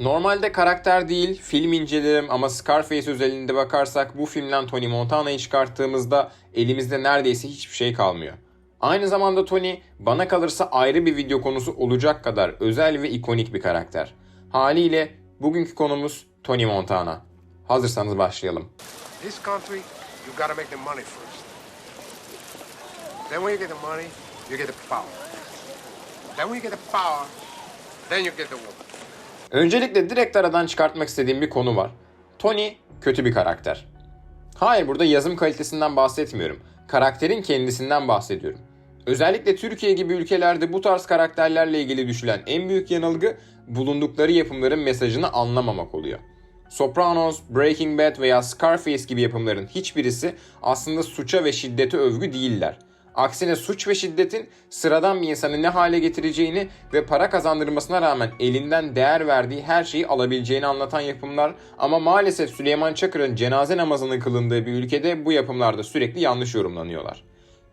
Normalde karakter değil, film incelerim ama Scarface özelinde bakarsak bu filmden Tony Montana'yı çıkarttığımızda elimizde neredeyse hiçbir şey kalmıyor. Aynı zamanda Tony bana kalırsa ayrı bir video konusu olacak kadar özel ve ikonik bir karakter. Haliyle bugünkü konumuz Tony Montana. Hazırsanız başlayalım. This country, you gotta make the money first. Then when you get the money, you get the power. Then when you get the power, then you get the woman. Öncelikle direkt aradan çıkartmak istediğim bir konu var. Tony kötü bir karakter. Hayır burada yazım kalitesinden bahsetmiyorum. Karakterin kendisinden bahsediyorum. Özellikle Türkiye gibi ülkelerde bu tarz karakterlerle ilgili düşülen en büyük yanılgı bulundukları yapımların mesajını anlamamak oluyor. Sopranos, Breaking Bad veya Scarface gibi yapımların hiçbirisi aslında suça ve şiddete övgü değiller. Aksine suç ve şiddetin sıradan bir insanı ne hale getireceğini ve para kazandırmasına rağmen elinden değer verdiği her şeyi alabileceğini anlatan yapımlar ama maalesef Süleyman Çakır'ın cenaze namazının kılındığı bir ülkede bu yapımlarda sürekli yanlış yorumlanıyorlar.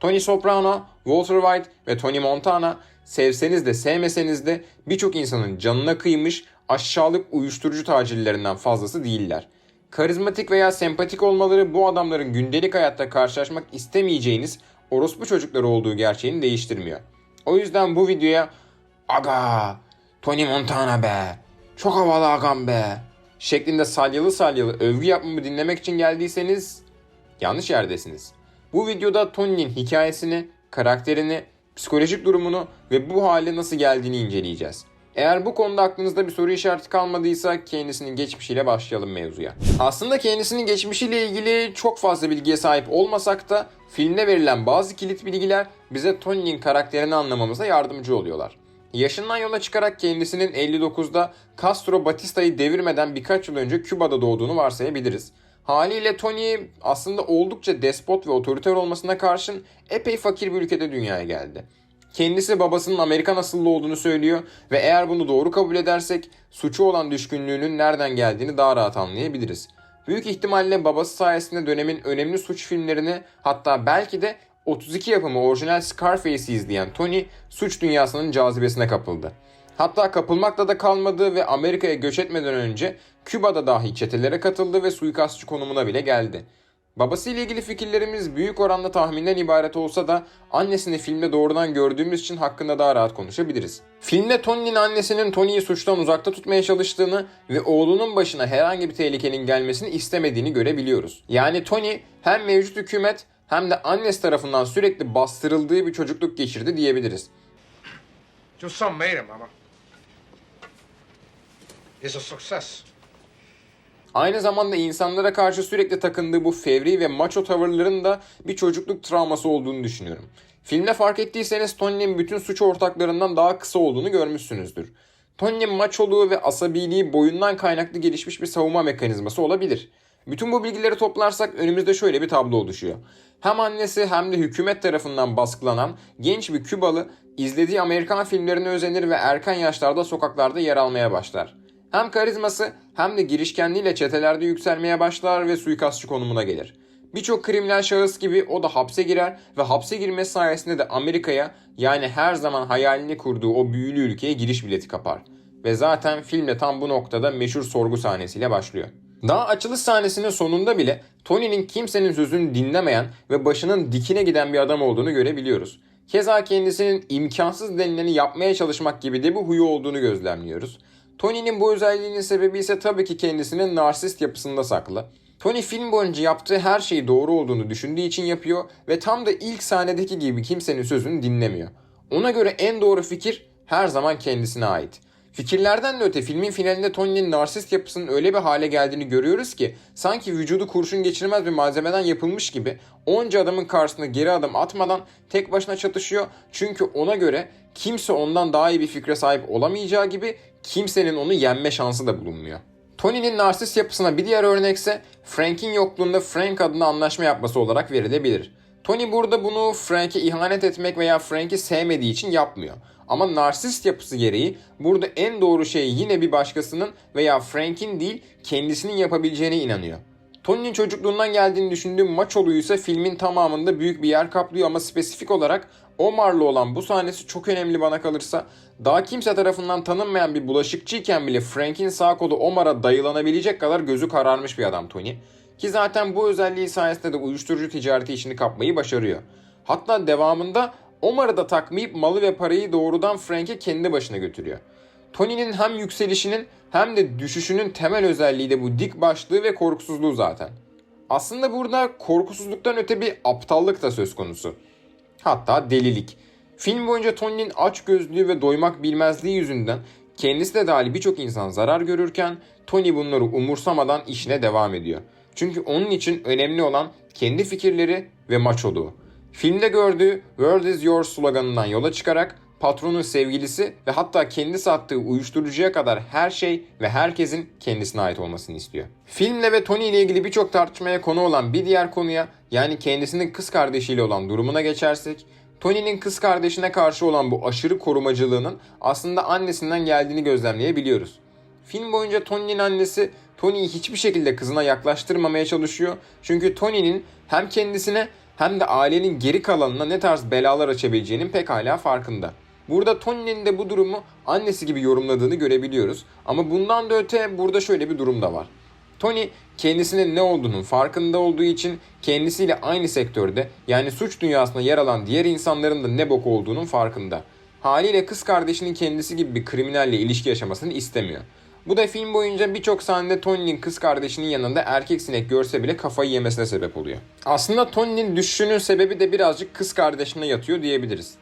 Tony Soprano, Walter White ve Tony Montana sevseniz de sevmeseniz de birçok insanın canına kıymış aşağılık uyuşturucu tacirlerinden fazlası değiller. Karizmatik veya sempatik olmaları bu adamların gündelik hayatta karşılaşmak istemeyeceğiniz orospu çocukları olduğu gerçeğini değiştirmiyor. O yüzden bu videoya aga Tony Montana be çok havalı agam be şeklinde salyalı salyalı övgü yapmamı dinlemek için geldiyseniz yanlış yerdesiniz. Bu videoda Tony'nin hikayesini, karakterini, psikolojik durumunu ve bu hale nasıl geldiğini inceleyeceğiz. Eğer bu konuda aklınızda bir soru işareti kalmadıysa kendisinin geçmişiyle başlayalım mevzuya. Aslında kendisinin geçmişiyle ilgili çok fazla bilgiye sahip olmasak da filmde verilen bazı kilit bilgiler bize Tony'nin karakterini anlamamıza yardımcı oluyorlar. Yaşından yola çıkarak kendisinin 59'da Castro Batista'yı devirmeden birkaç yıl önce Küba'da doğduğunu varsayabiliriz. Haliyle Tony aslında oldukça despot ve otoriter olmasına karşın epey fakir bir ülkede dünyaya geldi. Kendisi babasının Amerikan asıllı olduğunu söylüyor ve eğer bunu doğru kabul edersek suçu olan düşkünlüğünün nereden geldiğini daha rahat anlayabiliriz. Büyük ihtimalle babası sayesinde dönemin önemli suç filmlerini hatta belki de 32 yapımı orijinal Scarface'i izleyen Tony suç dünyasının cazibesine kapıldı. Hatta kapılmakla da kalmadı ve Amerika'ya göç etmeden önce Küba'da dahi çetelere katıldı ve suikastçı konumuna bile geldi. Babasıyla ilgili fikirlerimiz büyük oranda tahminden ibaret olsa da annesini filmde doğrudan gördüğümüz için hakkında daha rahat konuşabiliriz. Filmde Tony'nin annesinin Tony'yi suçtan uzakta tutmaya çalıştığını ve oğlunun başına herhangi bir tehlikenin gelmesini istemediğini görebiliyoruz. Yani Tony hem mevcut hükümet hem de annesi tarafından sürekli bastırıldığı bir çocukluk geçirdi diyebiliriz. Your son made it, mama. He's a success. Aynı zamanda insanlara karşı sürekli takındığı bu fevri ve macho tavırların da bir çocukluk travması olduğunu düşünüyorum. Filmde fark ettiyseniz Tony'nin bütün suç ortaklarından daha kısa olduğunu görmüşsünüzdür. Tony'nin macholuğu ve asabiliği boyundan kaynaklı gelişmiş bir savunma mekanizması olabilir. Bütün bu bilgileri toplarsak önümüzde şöyle bir tablo oluşuyor. Hem annesi hem de hükümet tarafından baskılanan genç bir Kübalı izlediği Amerikan filmlerine özenir ve erken yaşlarda sokaklarda yer almaya başlar. Hem karizması hem de girişkenliğiyle çetelerde yükselmeye başlar ve suikastçı konumuna gelir. Birçok kriminal şahıs gibi o da hapse girer ve hapse girmesi sayesinde de Amerika'ya yani her zaman hayalini kurduğu o büyülü ülkeye giriş bileti kapar. Ve zaten filmde tam bu noktada meşhur sorgu sahnesiyle başlıyor. Daha açılış sahnesinin sonunda bile Tony'nin kimsenin sözünü dinlemeyen ve başının dikine giden bir adam olduğunu görebiliyoruz. Keza kendisinin imkansız denileni yapmaya çalışmak gibi de bir huyu olduğunu gözlemliyoruz. Tony'nin bu özelliğinin sebebi ise tabii ki kendisinin narsist yapısında saklı. Tony film boyunca yaptığı her şeyi doğru olduğunu düşündüğü için yapıyor ve tam da ilk sahnedeki gibi kimsenin sözünü dinlemiyor. Ona göre en doğru fikir her zaman kendisine ait. Fikirlerden de öte filmin finalinde Tony'nin narsist yapısının öyle bir hale geldiğini görüyoruz ki sanki vücudu kurşun geçirmez bir malzemeden yapılmış gibi onca adamın karşısına geri adım atmadan tek başına çatışıyor. Çünkü ona göre kimse ondan daha iyi bir fikre sahip olamayacağı gibi kimsenin onu yenme şansı da bulunmuyor. Tony'nin narsist yapısına bir diğer örnekse Frank'in yokluğunda Frank adına anlaşma yapması olarak verilebilir. Tony burada bunu Frank'e ihanet etmek veya Frank'i sevmediği için yapmıyor. Ama narsist yapısı gereği burada en doğru şey yine bir başkasının veya Frank'in değil kendisinin yapabileceğine inanıyor. Tony'nin çocukluğundan geldiğini düşündüğüm maçolu ise filmin tamamında büyük bir yer kaplıyor ama spesifik olarak Omar'la olan bu sahnesi çok önemli bana kalırsa. Daha kimse tarafından tanınmayan bir bulaşıkçıyken bile Frank'in sağ kolu Omar'a dayılanabilecek kadar gözü kararmış bir adam Tony. Ki zaten bu özelliği sayesinde de uyuşturucu ticareti işini kapmayı başarıyor. Hatta devamında Omar'ı da takmayıp malı ve parayı doğrudan Frank'e kendi başına götürüyor. Tony'nin hem yükselişinin hem de düşüşünün temel özelliği de bu dik başlığı ve korkusuzluğu zaten. Aslında burada korkusuzluktan öte bir aptallık da söz konusu. Hatta delilik. Film boyunca Tony'nin açgözlüğü ve doymak bilmezliği yüzünden kendisi de dahil birçok insan zarar görürken Tony bunları umursamadan işine devam ediyor. Çünkü onun için önemli olan kendi fikirleri ve maçoluğu. Filmde gördüğü World is yours sloganından yola çıkarak patronun sevgilisi ve hatta kendi sattığı uyuşturucuya kadar her şey ve herkesin kendisine ait olmasını istiyor. Filmle ve Tony ile ilgili birçok tartışmaya konu olan bir diğer konuya yani kendisinin kız kardeşiyle olan durumuna geçersek Tony'nin kız kardeşine karşı olan bu aşırı korumacılığının aslında annesinden geldiğini gözlemleyebiliyoruz. Film boyunca Tony'nin annesi Tony'yi hiçbir şekilde kızına yaklaştırmamaya çalışıyor. Çünkü Tony'nin hem kendisine hem de ailenin geri kalanına ne tarz belalar açabileceğinin pekala farkında. Burada Tony'nin de bu durumu annesi gibi yorumladığını görebiliyoruz. Ama bundan da öte burada şöyle bir durum da var. Tony kendisinin ne olduğunun farkında olduğu için kendisiyle aynı sektörde yani suç dünyasında yer alan diğer insanların da ne bok olduğunun farkında. Haliyle kız kardeşinin kendisi gibi bir kriminalle ilişki yaşamasını istemiyor. Bu da film boyunca birçok sahnede Tony'nin kız kardeşinin yanında erkek sinek görse bile kafayı yemesine sebep oluyor. Aslında Tony'nin düşüşünün sebebi de birazcık kız kardeşine yatıyor diyebiliriz.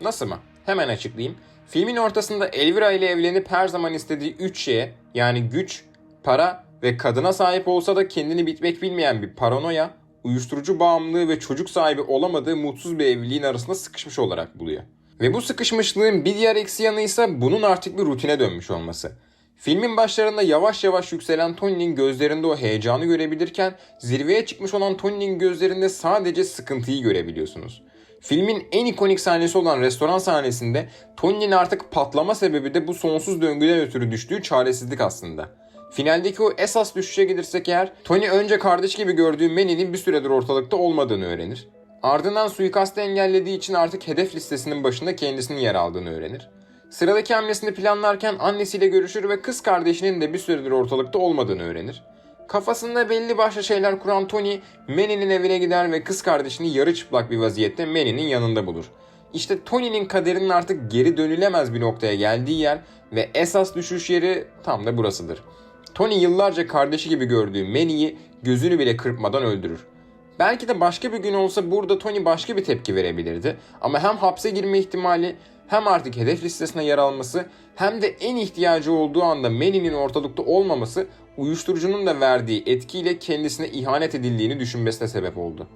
Nasıl mı? Hemen açıklayayım. Filmin ortasında Elvira ile evlenip her zaman istediği 3 şeye yani güç, para ve kadına sahip olsa da kendini bitmek bilmeyen bir paranoya, uyuşturucu bağımlılığı ve çocuk sahibi olamadığı mutsuz bir evliliğin arasında sıkışmış olarak buluyor. Ve bu sıkışmışlığın bir diğer eksi yanı ise bunun artık bir rutine dönmüş olması. Filmin başlarında yavaş yavaş yükselen Tony'nin gözlerinde o heyecanı görebilirken zirveye çıkmış olan Tony'nin gözlerinde sadece sıkıntıyı görebiliyorsunuz. Filmin en ikonik sahnesi olan restoran sahnesinde Tony'nin artık patlama sebebi de bu sonsuz döngüden ötürü düştüğü çaresizlik aslında. Finaldeki o esas düşüşe gelirsek eğer Tony önce kardeş gibi gördüğü Manny'nin bir süredir ortalıkta olmadığını öğrenir. Ardından suikastı engellediği için artık hedef listesinin başında kendisinin yer aldığını öğrenir. Sıradaki hamlesini planlarken annesiyle görüşür ve kız kardeşinin de bir süredir ortalıkta olmadığını öğrenir. Kafasında belli başlı şeyler kuran Tony, Manny'nin evine gider ve kız kardeşini yarı çıplak bir vaziyette Manny'nin yanında bulur. İşte Tony'nin kaderinin artık geri dönülemez bir noktaya geldiği yer ve esas düşüş yeri tam da burasıdır. Tony yıllarca kardeşi gibi gördüğü Manny'yi gözünü bile kırpmadan öldürür. Belki de başka bir gün olsa burada Tony başka bir tepki verebilirdi. Ama hem hapse girme ihtimali hem artık hedef listesine yer alması hem de en ihtiyacı olduğu anda Manny'nin ortalıkta olmaması uyuşturucunun da verdiği etkiyle kendisine ihanet edildiğini düşünmesine sebep oldu.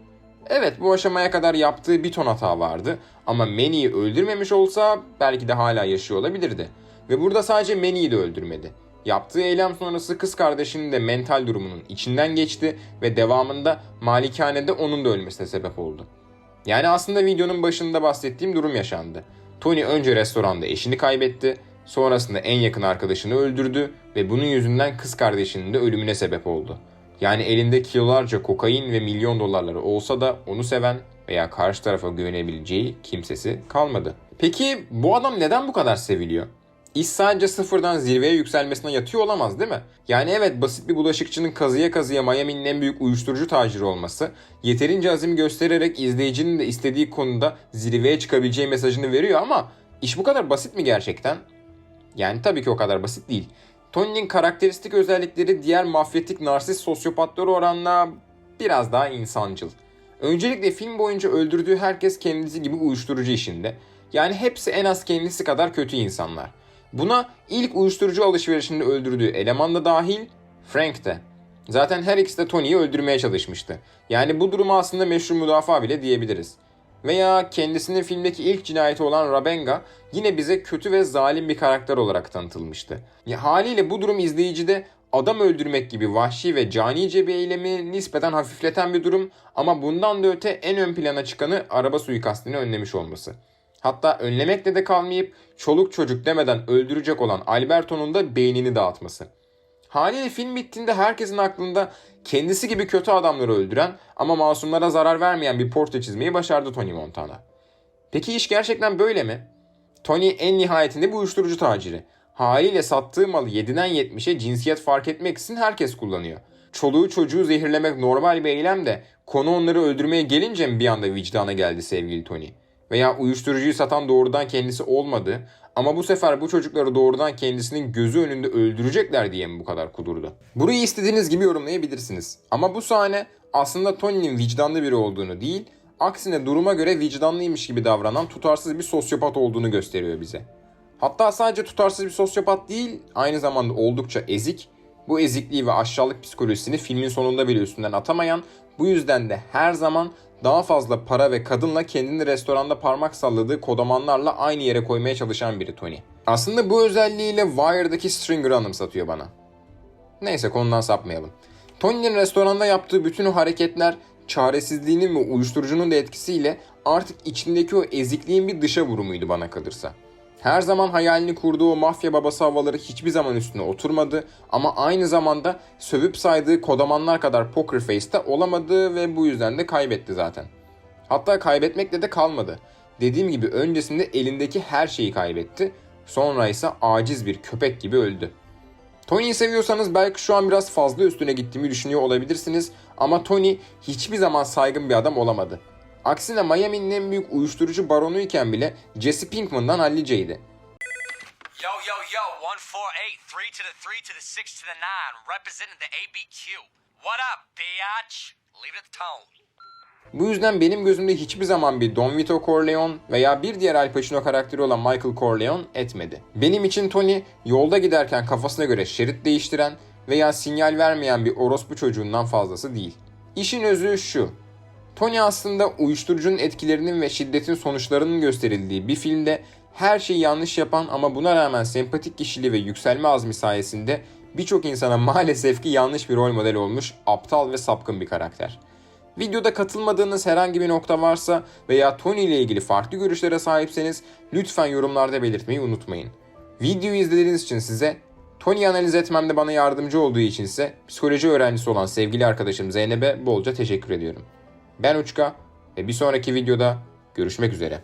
Evet bu aşamaya kadar yaptığı bir ton hata vardı ama Manny'yi öldürmemiş olsa belki de hala yaşıyor olabilirdi. Ve burada sadece Manny'yi de öldürmedi. Yaptığı eylem sonrası kız kardeşinin de mental durumunun içinden geçti ve devamında malikanede onun da ölmesine sebep oldu. Yani aslında videonun başında bahsettiğim durum yaşandı. Tony önce restoranda eşini kaybetti, sonrasında en yakın arkadaşını öldürdü ve bunun yüzünden kız kardeşinin de ölümüne sebep oldu. Yani elinde kilolarca kokain ve milyon dolarları olsa da onu seven veya karşı tarafa güvenebileceği kimsesi kalmadı. Peki bu adam neden bu kadar seviliyor? İş sadece sıfırdan zirveye yükselmesine yatıyor olamaz değil mi? Yani evet basit bir bulaşıkçının kazıya kazıya Miami'nin en büyük uyuşturucu taciri olması, yeterince azim göstererek izleyicinin de istediği konuda zirveye çıkabileceği mesajını veriyor ama iş bu kadar basit mi gerçekten? Yani tabii ki o kadar basit değil. Tony'nin karakteristik özellikleri diğer mafyatik narsist sosyopatlara oranla biraz daha insancıl. Öncelikle film boyunca öldürdüğü herkes kendisi gibi uyuşturucu işinde. Yani hepsi en az kendisi kadar kötü insanlar. Buna ilk uyuşturucu alışverişinde öldürdüğü eleman da dahil, Frank de. Zaten her ikisi de Tony'yi öldürmeye çalışmıştı. Yani bu duruma aslında meşru müdafaa bile diyebiliriz. Veya kendisinin filmdeki ilk cinayeti olan Rabenga yine bize kötü ve zalim bir karakter olarak tanıtılmıştı. Ya, haliyle bu durum izleyicide adam öldürmek gibi vahşi ve canice bir eylemi nispeten hafifleten bir durum ama bundan da öte en ön plana çıkanı araba suikastini önlemiş olması. Hatta önlemekle de kalmayıp çoluk çocuk demeden öldürecek olan Alberto'nun da beynini dağıtması. Haliyle film bittiğinde herkesin aklında kendisi gibi kötü adamları öldüren ama masumlara zarar vermeyen bir portre çizmeyi başardı Tony Montana. Peki iş gerçekten böyle mi? Tony en nihayetinde bir uyuşturucu taciri. Haliyle sattığı malı 7'den 70'e cinsiyet fark etmeksizin herkes kullanıyor. Çoluğu çocuğu zehirlemek normal bir eylem de konu onları öldürmeye gelince mi bir anda vicdana geldi sevgili Tony? Veya uyuşturucuyu satan doğrudan kendisi olmadı ama bu sefer bu çocukları doğrudan kendisinin gözü önünde öldürecekler diye mi bu kadar kudurdu? Burayı istediğiniz gibi yorumlayabilirsiniz. Ama bu sahne aslında Tony'nin vicdanlı biri olduğunu değil, aksine duruma göre vicdanlıymış gibi davranan tutarsız bir sosyopat olduğunu gösteriyor bize. Hatta sadece tutarsız bir sosyopat değil, aynı zamanda oldukça ezik, bu ezikliği ve aşağılık psikolojisini filmin sonunda bile üstünden atamayan, bu yüzden de her zaman daha fazla para ve kadınla kendini restoranda parmak salladığı kodamanlarla aynı yere koymaya çalışan biri Tony. Aslında bu özelliğiyle Wire'daki Stringer'ı anımsatıyor bana. Neyse konudan sapmayalım. Tony'nin restoranda yaptığı bütün o hareketler çaresizliğinin ve uyuşturucunun da etkisiyle artık içindeki o ezikliğin bir dışa vurumuydu bana kalırsa. Her zaman hayalini kurduğu mafya babası havaları hiçbir zaman üstüne oturmadı ama aynı zamanda sövüp saydığı kodamanlar kadar poker face'te olamadı ve bu yüzden de kaybetti zaten. Hatta kaybetmekle de kalmadı. Dediğim gibi öncesinde elindeki her şeyi kaybetti. Sonra ise aciz bir köpek gibi öldü. Tony'yi seviyorsanız belki şu an biraz fazla üstüne gittiğimi düşünüyor olabilirsiniz ama Tony hiçbir zaman saygın bir adam olamadı. Aksine Miami'nin en büyük uyuşturucu baronuyken bile Jesse Pinkman'dan halliceydi. Yo, yo, yo, 148, 3 to the 3 to the 6 to the 9, representing the ABQ. What up, biatch? Leave it tone. Bu yüzden benim gözümde hiçbir zaman bir Don Vito Corleone veya bir diğer Al Pacino karakteri olan Michael Corleone etmedi. Benim için Tony yolda giderken kafasına göre şerit değiştiren veya sinyal vermeyen bir orospu çocuğundan fazlası değil. İşin özü şu. Tony aslında uyuşturucunun etkilerinin ve şiddetin sonuçlarının gösterildiği bir filmde her şeyi yanlış yapan ama buna rağmen sempatik kişiliği ve yükselme azmi sayesinde birçok insana maalesef ki yanlış bir rol model olmuş aptal ve sapkın bir karakter. Videoda katılmadığınız herhangi bir nokta varsa veya Tony ile ilgili farklı görüşlere sahipseniz lütfen yorumlarda belirtmeyi unutmayın. Videoyu izlediğiniz için size, Tony'yi analiz etmemde bana yardımcı olduğu için ise psikoloji öğrencisi olan sevgili arkadaşım Zeynep'e bolca teşekkür ediyorum. Ben Uçka ve bir sonraki videoda görüşmek üzere.